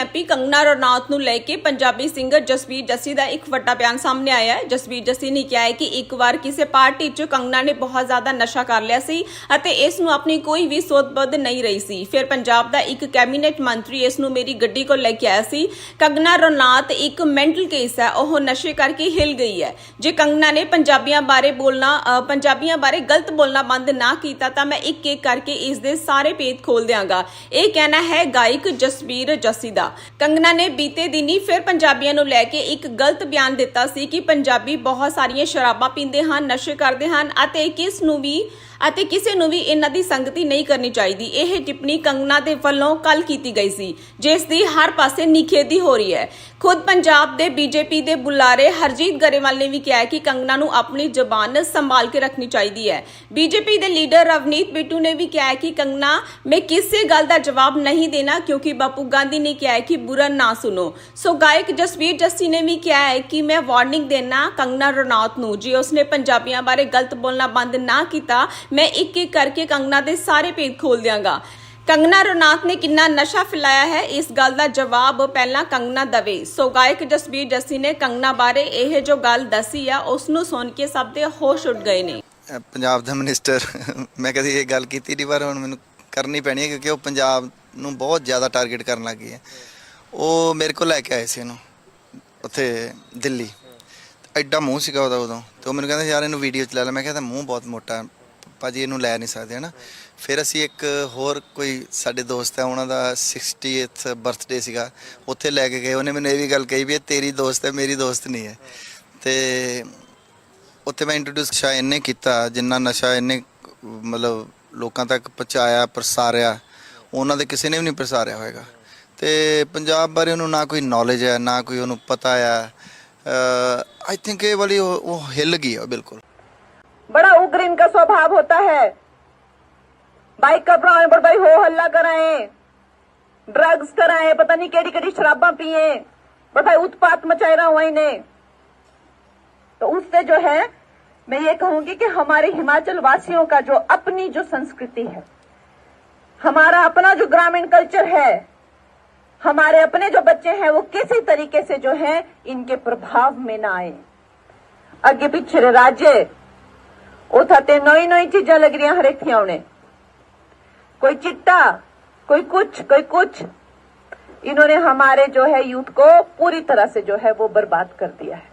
MP Kangana Ranaut ਨੂੰ ਲੈ ਕੇ ਪੰਜਾਬੀ ਸਿੰਗਰ ਜਸਵੀਰ ਜੱਸੀ ਦਾ ਇੱਕ ਵੱਡਾ ਬਿਆਨ ਸਾਹਮਣੇ ਆਇਆ ਹੈ। ਜਸਵੀਰ ਜੱਸੀ ਨੇ ਕਿਹਾ ਹੈ ਕਿ ਇੱਕ ਵਾਰ ਕਿਸੇ ਪਾਰਟੀ 'ਚ ਕੰਗਨਾ ਨੇ ਬਹੁਤ ਜ਼ਿਆਦਾ ਨਸ਼ਾ ਕਰ ਲਿਆ ਸੀ ਅਤੇ ਇਸ ਨੂੰ ਆਪਣੀ ਕੋਈ ਵੀ ਸੋਧਬੱਧ ਨਹੀਂ ਰਹੀ ਸੀ। ਫਿਰ ਪੰਜਾਬ ਦਾ ਇੱਕ ਕੈਬਨਿਟ ਮੰਤਰੀ ਇਸ ਨੂੰ ਮੇਰੀ ਗੱਡੀ ਕੋਲ ਲੈ ਕੇ ਆਇਆ ਸੀ। ਕੰਗਨਾ ਰਣੌਤ ਇੱਕ ਮੈਂਟਲ ਕੇਸ ਹੈ। ਉਹ ਨਸ਼ੇ ਕਰਕੇ ਹਿਲ ਗਈ ਹੈ। ਜੇ ਕੰਗਨਾ ਨੇ ਪੰਜਾਬੀਆਂ ਬਾਰੇ ਬੋਲਣਾ ਪੰਜਾਬੀਆਂ ਬਾਰੇ ਗਲਤ ਬੋਲਣਾ ਬੰਦ ਨਾ ਕੀਤਾ ਤਾਂ ਮੈਂ ਇੱਕ ਇੱਕ ਕਰਕੇ ਇਸ ਦੇ ਸਾਰੇ ਪੇਜ ਖੋਲ ਦਿਆਂਗਾ। ਇਹ ਕਹਿਣਾ ਹੈ ਗਾਇਕ ਜਸਵੀਰ ਜੱਸੀ ਦਾ। ਕੰਗਨਾ ਨੇ ਬੀਤੇ ਦਿਨੀ ਫਿਰ ਪੰਜਾਬੀਆਂ ਨੂੰ ਲੈ ਕੇ ਇੱਕ ਗਲਤ ਬਿਆਨ ਦਿੱਤਾ ਸੀ ਕਿ ਪੰਜਾਬੀ ਬਹੁਤ ਸਾਰੀਆਂ ਸ਼ਰਾਬਾਂ ਪੀਂਦੇ ਹਨ, ਨਸ਼ੇ ਕਰਦੇ ਹਨ ਅਤੇ ਕਿਸ ਨੂੰ ਵੀ ਅਤੇ ਕਿਸੇ ਨੂੰ ਵੀ ਇਹਨਾਂ ਦੀ ਸੰਗਤੀ ਨਹੀਂ ਕਰਨੀ ਚਾਹੀਦੀ। ਇਹ ਟਿੱਪਣੀ ਕੰਗਨਾ ਦੇ ਵੱਲੋਂ ਕੱਲ ਕੀਤੀ ਗਈ ਸੀ, ਜਿਸ ਦੀ ਹਰ ਪਾਸੇ ਨਿਖੇਧੀ ਹੋ ਰਹੀ ਹੈ। ਖੁਦ ਪੰਜਾਬ ਦੇ ਬੀਜੇਪੀ ਦੇ ਬੁਲਾਰੇ ਹਰਜੀਤ ਗਰੇਵਾਲ ਨੇ ਵੀ ਕਿਹਾ ਕਿ ਕੰਗਨਾ ਨੂੰ ਆਪਣੀ ਜ਼ੁਬਾਨ ਸੰਭਾਲ ਕੇ ਰੱਖਣੀ ਚਾਹੀਦੀ ਹੈ। ਬੀਜੇਪੀ ਦੇ ਲੀਡਰ ਰਵਨੀਤ ਬਿੱਟੂ ਨੇ ਵੀ ਕਿਹਾ ਕਿ ਕੰਗਨਾ, ਮੈਂ ਕਿਸੇ ਗੱਲ ਦਾ ਜਵਾਬ ਨਹੀਂ ਦੇਣਾ, ਕਿਉਂਕਿ ਬਾਪੂ ਗਾਂਧੀ ਨੇ ਕਿਹਾ ਕਿ ਬੁਰਾ ਨਾ ਸੁਣੋ। ਸੋ ਗਾਇਕ ਜਸਵੀਰ ਜੱਸੀ ਨੇ ਵੀ ਕਿਹਾ ਹੈ ਕਿ ਮੈਂ ਵਾਰਨਿੰਗ ਦੇਣਾ ਕੰਗਨਾ ਰਣੌਤ ਨੂੰ, ਜੇ ਉਸਨੇ ਪੰਜਾਬੀਆਂ ਬਾਰੇ ਗਲਤ ਬੋਲਣਾ ਬੰਦ ਨਾ ਕੀਤਾ ਮੈਂ ਇੱਕ ਇੱਕ ਕਰਕੇ ਕੰਗਨਾ ਦੇ ਸਾਰੇ ਭੇਦ ਖੋਲ ਦਿਆਂਗਾ। ਕੰਗਨਾ ਰਣੌਤ ਨੇ ਕਿੰਨਾ ਨਸ਼ਾ ਫੈਲਾਇਆ ਹੈ, ਇਸ ਗੱਲ ਦਾ ਜਵਾਬ ਪਹਿਲਾਂ ਕੰਗਨਾ ਦਵੇ। ਸੋ ਗਾਇਕ ਜਸਬੀਰ ਜੱਸੀ ਨੇ ਕੰਗਨਾ ਬਾਰੇ ਇਹ ਜੋ ਗੱਲ ਦੱਸੀ ਆ ਉਸ ਨੂੰ ਸੁਣ ਕੇ ਸਭ ਦੇ ਹੋਸ਼ ਉੱਡ ਗਏ ਨੇ। ਪੰਜਾਬ ਦਾ ਮਿਨਿਸਟਰ ਮੈਂ ਕਦੀ ਇਹ ਗੱਲ ਕੀਤੀ ਨਹੀਂ, ਪਰ ਹੁਣ ਮੈਨੂੰ ਕਰਨੀ ਪੈਣੀ ਹੈ ਕਿਉਂਕਿ ਉਹ ਪੰਜਾਬ ਨੂੰ ਬਹੁਤ ਜ਼ਿਆਦਾ ਟਾਰਗੇਟ ਕਰਨ ਲੱਗੀ ਹੈ। ਉਹ ਮੇਰੇ ਕੋਲ ਲੈ ਕੇ ਆਏ ਸੀ ਇਹਨੂੰ, ਉੱਥੇ ਦਿੱਲੀ। ਐਡਾ ਮੂੰਹ ਸੀਗਾ ਉਹਦਾ ਉਦੋਂ, ਤੇ ਉਹ ਮੈਨੂੰ ਕਹਿੰਦਾ, ਯਾਰ, ਇਹਨੂੰ ਵੀਡੀਓ ਚ ਲੈ ਲੈ। ਮੈਂ ਕਹਿੰਦਾ ਮੂੰਹ ਬਹੁਤ ਮੋਟਾ ਭਾਜੀ ਇਹਨੂੰ ਲੈ ਨਹੀਂ ਸਕਦੇ, ਹਨਾ? ਫਿਰ ਅਸੀਂ ਇੱਕ ਹੋਰ ਕੋਈ ਸਾਡੇ ਦੋਸਤ ਹੈ, ਉਹਨਾਂ ਦਾ 60th ਬਰਥਡੇ ਸੀਗਾ, ਉੱਥੇ ਲੈ ਕੇ ਗਏ। ਉਹਨੇ ਮੈਨੂੰ ਇਹ ਵੀ ਗੱਲ ਕਹੀ ਵੀ ਇਹ ਤੇਰੀ ਦੋਸਤ ਹੈ, ਮੇਰੀ ਦੋਸਤ ਨਹੀਂ ਹੈ। ਤੇ ਉੱਥੇ ਮੈਂ ਇੰਟਰੋਡਿਊਸ ਸ਼ਾ ਇਹਨੇ ਕੀਤਾ, ਜਿੰਨਾ ਨਸ਼ਾ ਇਹਨੇ ਮਤਲਬ ਲੋਕਾਂ ਤੱਕ ਪਹੁੰਚਾਇਆ, ਪ੍ਰਸਾਰਿਆ, ਉਹਨਾਂ ਦੇ ਕਿਸੇ ਨੇ ਵੀ ਨਹੀਂ ਪ੍ਰਸਾਰਿਆ ਹੋਏਗਾ। ਤੇ ਪੰਜਾਬ ਬਾਰੇ ਉਹਨੂੰ ਨਾ ਕੋਈ ਨੌਲੇਜ ਹੈ, ਨਾ ਕੋਈ ਉਹਨੂੰ ਪਤਾ ਹੈ। ਆਈ ਥਿੰਕ ਇਹ ਵਾਲੀ ਉਹ ਹਿੱਲ ਗਈ ਹੈ ਬਿਲਕੁਲ। बड़ा उग्र इनका स्वभाव होता है। बाइक कर रहा है भाई हो, हल्ला कराए ड्रग्स कराए, पता नहीं केड़ी केड़ी शराबा पिए, पर भाई उत्पात मचाए रहा हुआ इन्हें। तो उससे जो है, मैं ये कहूँगी कि हमारे हिमाचल वासियों का जो अपनी जो संस्कृति है, हमारा अपना जो ग्रामीण कल्चर है, हमारे अपने जो बच्चे हैं, वो किसी तरीके से जो है, इनके प्रभाव में ना आए। अग्नि पिछड़े राज्य ਉਥਾ ਤੇ ਨਈ ਨਈ ਚੀਜ਼ਾਂ ਲੱਗ ਰਹੀਆਂ ਹਰੇਕ ਥਿਆਂ ਨੇ कोई चिट्टा कोई कुछ कोई कुछ इन्होंने हमारे जो है यूथ को पूरी तरह से जो है वो बर्बाद कर दिया है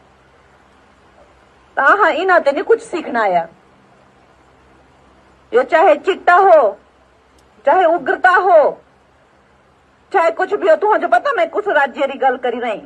हाँ इन्हों ने कुछ सीखना आया ये चाहे चिट्टा हो चाहे उग्रता हो चाहे कुछ भी हो तुम जो पता मैं कुछ राज्य की गल करी रही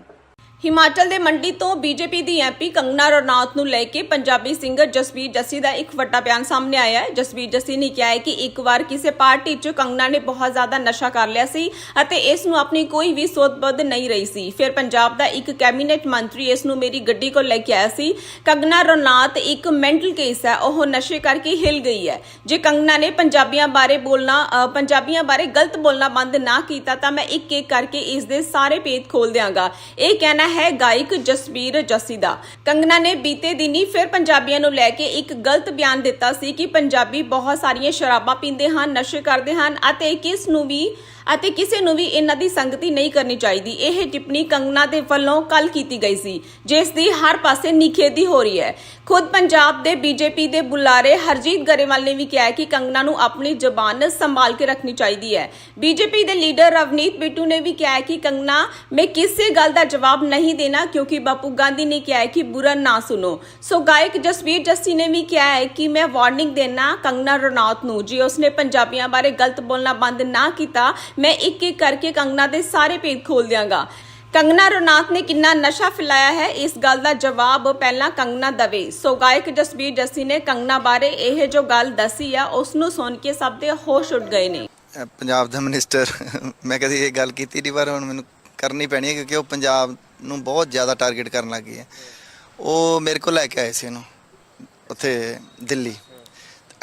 ਹਿਮਾਚਲ ਦੇ ਮੰਡੀ ਤੋਂ ਬੀਜੇਪੀ ਦੀ ਐਮਪੀ ਕੰਗਨਾ ਰਣੌਤ ਨੂੰ ਲੈ ਕੇ ਪੰਜਾਬੀ ਸਿੰਗਰ ਜਸਵੀਰ ਜੱਸੀ ਦਾ ਇੱਕ ਵੱਡਾ ਬਿਆਨ ਸਾਹਮਣੇ ਆਇਆ ਹੈ। ਜਸਵੀਰ ਜੱਸੀ ਨੇ ਕਿਹਾ ਹੈ ਕਿ ਇੱਕ ਵਾਰ ਕਿਸੇ ਪਾਰਟੀ 'ਚ ਕੰਗਨਾ ਨੇ ਬਹੁਤ ਜ਼ਿਆਦਾ ਨਸ਼ਾ ਕਰ ਲਿਆ ਸੀ ਅਤੇ ਇਸ ਨੂੰ ਆਪਣੀ ਕੋਈ ਵੀ ਸੋਧਬੱਧ ਨਹੀਂ ਰਹੀ ਸੀ। ਫਿਰ ਪੰਜਾਬ ਦਾ ਇੱਕ ਕੈਬਨਿਟ ਮੰਤਰੀ ਇਸ ਨੂੰ ਮੇਰੀ ਗੱਡੀ ਕੋਲ ਲੈ ਕੇ ਆਇਆ ਸੀ। ਕੰਗਨਾ ਰਣੌਤ ਇੱਕ ਮੈਂਟਲ ਕੇਸ ਹੈ। ਉਹ ਨਸ਼ੇ ਕਰਕੇ ਹਿਲ ਗਈ ਹੈ। ਜੇ ਕੰਗਨਾ ਨੇ ਪੰਜਾਬੀਆਂ ਬਾਰੇ ਬੋਲਣਾ ਪੰਜਾਬੀਆਂ ਬਾਰੇ ਗਲਤ ਬੋਲਣਾ ਬੰਦ ਨਾ ਕੀਤਾ ਤਾਂ ਮੈਂ ਇੱਕ ਇੱਕ ਕਰਕੇ ਇਸ ਦੇ ਸਾਰੇ ਪੇਜ ਖੋਲ ਦਿਆਂਗਾ। ਇਹ ਕਹਿਣਾ ਹੈ ਗਾਇਕ ਜਸਵੀਰ ਜੱਸੀ ਦਾ। ਕੰਗਨਾ ਨੇ ਬੀਤੇ ਦਿਨੀ ਫਿਰ ਪੰਜਾਬੀਆਂ ਨੂੰ ਲੈ ਕੇ ਇੱਕ ਗਲਤ ਬਿਆਨ ਦਿੱਤਾ ਸੀ ਕਿ ਪੰਜਾਬੀ ਬਹੁਤ ਸਾਰੀਆਂ ਸ਼ਰਾਬਾਂ ਪੀਂਦੇ ਹਨ, ਨਸ਼ੇ ਕਰਦੇ ਹਨ ਅਤੇ ਕਿਸ ਨੂੰ ਵੀ ਅਤੇ ਕਿਸੇ ਨੂੰ ਵੀ ਇਹਨਾਂ ਦੀ ਸੰਗਤੀ ਨਹੀਂ ਕਰਨੀ ਚਾਹੀਦੀ। ਇਹ ਟਿੱਪਣੀ ਕੰਗਨਾ ਦੇ ਵੱਲੋਂ ਕੱਲ ਕੀਤੀ ਗਈ ਸੀ, ਜਿਸ ਦੀ ਹਰ ਪਾਸੇ ਨਿਖੇਧੀ ਹੋ ਰਹੀ ਹੈ। ਖੁਦ ਪੰਜਾਬ ਦੇ ਬੀਜੇਪੀ ਦੇ ਬੁਲਾਰੇ ਹਰਜੀਤ ਗਰੇਵਾਲ ਨੇ ਵੀ ਕਿਹਾ ਕਿ ਕੰਗਨਾ ਨੂੰ ਆਪਣੀ ਜ਼ੁਬਾਨ ਸੰਭਾਲ ਕੇ ਰੱਖਣੀ ਚਾਹੀਦੀ ਹੈ। ਬੀਜੇਪੀ ਦੇ ਲੀਡਰ ਰਵਨੀਤ ਬਿੱਟੂ ਨੇ ਵੀ ਕਿਹਾ ਕਿ ਕੰਗਨਾ, ਮੈਂ ਕਿਸੇ ਗੱਲ ਦਾ ਜਵਾਬ ਨਹੀਂ ਦੇਣਾ ਕਿਉਂਕਿ ਬਾਪੂ ਗਾਂਧੀ ਨੇ ਕਿਹਾ ਕਿ ਬੁਰਾ ਨਾ ਸੁਣੋ। ਸੋ ਗਾਇਕ ਜਸਵੀਰ ਜੱਸੀ ਨੇ ਵੀ ਕਿਹਾ ਹੈ ਕਿ ਮੈਂ ਵਾਰਨਿੰਗ ਦੇਣਾ ਕੰਗਨਾ ਰਣੌਤ ਨੂੰ। ਜੇ ਉਸਨੇ ਪੰਜਾਬੀਆਂ ਬਾਰੇ ਗਲਤ ਬੋਲਣਾ ਬੰਦ ਨਾ ਕੀਤਾ ਮੈਂ ਇੱਕ ਇੱਕ ਕਰਕੇ ਕੰਗਨਾ ਦੇ ਸਾਰੇ ਭੇਦ ਖੋਲ ਦਿਆਂਗਾ। ਕੰਗਨਾ ਰਣੌਤ ਨੇ ਕਿੰਨਾ ਨਸ਼ਾ ਫੈਲਾਇਆ ਹੈ, ਇਸ ਗੱਲ ਦਾ ਜਵਾਬ ਪਹਿਲਾਂ ਕੰਗਨਾ ਦਵੇ। ਸੋ ਗਾਇਕ ਜਸਬੀਰ ਜੱਸੀ ਨੇ ਕੰਗਨਾ ਬਾਰੇ ਇਹ ਜੋ ਗੱਲ ਦੱਸੀ ਆ ਉਸ ਨੂੰ ਸੁਣ ਕੇ ਸਭ ਦੇ ਹੋਸ਼ ਉੱਡ ਗਏ ਨੇ। ਪੰਜਾਬ ਦਾ ਮਿਨਿਸਟਰ ਮੈਂ ਕਦੀ ਇਹ ਗੱਲ ਕੀਤੀ ਨਹੀਂ, ਪਰ ਹੁਣ ਮੈਨੂੰ ਕਰਨੀ ਪੈਣੀ ਹੈ ਕਿਉਂਕਿ ਉਹ ਪੰਜਾਬ ਨੂੰ ਬਹੁਤ ਜ਼ਿਆਦਾ ਟਾਰਗੇਟ ਕਰਨ ਲੱਗੀ ਹੈ। ਉਹ ਮੇਰੇ ਕੋਲ ਲੈ ਕੇ ਆਏ ਸੀ ਇਹਨੂੰ, ਉੱਥੇ ਦਿੱਲੀ।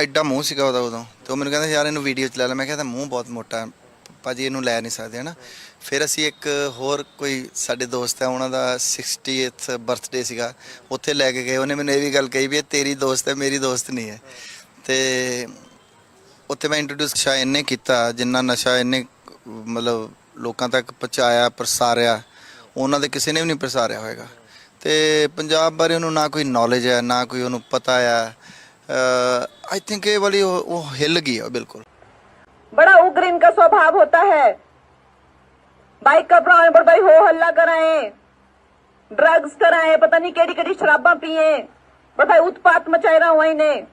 ਐਡਾ ਮੂੰਹ ਸੀਗਾ ਉਹਦਾ ਉਦੋਂ, ਤੇ ਉਹ ਮੈਨੂੰ ਕਹਿੰਦਾ, ਯਾਰ ਇਹਨੂੰ ਵੀਡੀਓ ਚ ਲੈ ਲੈ। ਮੈਂ ਕਹਿੰਦਾ ਮੂੰਹ ਬਹੁਤ ਮੋਟਾ ਭਾਜੀ ਇਹਨੂੰ ਲੈ ਨਹੀਂ ਸਕਦੇ, ਹਨਾ? ਫਿਰ ਅਸੀਂ ਇੱਕ ਹੋਰ ਕੋਈ ਸਾਡੇ ਦੋਸਤ ਹੈ, ਉਹਨਾਂ ਦਾ 60th ਬਰਥਡੇ ਸੀਗਾ, ਉੱਥੇ ਲੈ ਕੇ ਗਏ। ਉਹਨੇ ਮੈਨੂੰ ਇਹ ਵੀ ਗੱਲ ਕਹੀ ਵੀ ਇਹ ਤੇਰੀ ਦੋਸਤ ਹੈ, ਮੇਰੀ ਦੋਸਤ ਨਹੀਂ ਹੈ। ਤੇ ਉੱਥੇ ਮੈਂ ਇੰਟਰੋਡਿਊਸ ਸ਼ਾ ਇਹਨੇ ਕੀਤਾ, ਜਿੰਨਾ ਨਸ਼ਾ ਇਹਨੇ ਮਤਲਬ ਲੋਕਾਂ ਤੱਕ ਪਹੁੰਚਾਇਆ, ਪ੍ਰਸਾਰਿਆ, ਉਹਨਾਂ ਦੇ ਕਿਸੇ ਨੇ ਵੀ ਨਹੀਂ ਪ੍ਰਸਾਰਿਆ ਹੋਏਗਾ। ਤੇ ਪੰਜਾਬ ਬਾਰੇ ਉਹਨੂੰ ਨਾ ਕੋਈ ਨੌਲੇਜ ਹੈ, ਨਾ ਕੋਈ ਉਹਨੂੰ ਪਤਾ ਹੈ। ਆਈ ਥਿੰਕ ਇਹ ਵਾਲੀ ਉਹ ਹਿੱਲ ਗਈ ਹੈ ਬਿਲਕੁਲ। बड़ा उग्र इनका स्वभाव होता है। बाइक का प्राण पर भाई हो हल्ला कराए। ड्रग्स कराए, पता नहीं केड़ी केड़ी शराबा पिए। पर भाई उत्पात मचाए रहा हुआ इन्हें।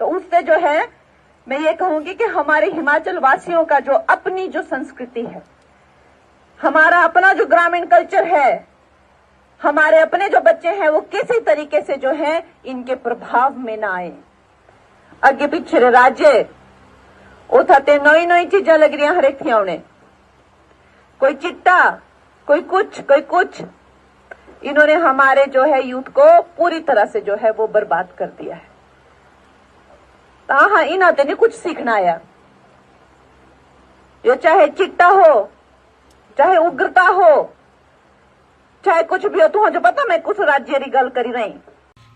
तो उससे जो है, मैं ये कहूँगी कि हमारे हिमाचल वासियों का जो अपनी जो संस्कृति है, हमारा अपना जो ग्रामीण कल्चर है, हमारे अपने जो बच्चे हैं, वो किसी तरीके से जो है, इनके प्रभाव में ना आए। अग्नि पीछे राज्य ते नई नई चीज़ें लग रही एक थी उन्हें कोई चिट्टा, कोई कुछ कोई कुछ। इन्होंने हमारे जो है यूथ को पूरी तरह से जो है वो बर्बाद कर दिया है। हाँ इन आते ने कुछ सीखना आया। ये चाहे चिट्टा हो, चाहे उग्रता हो, चाहे कुछ भी हो तू जो पता मैं कुछ राज्य की गल करी रही।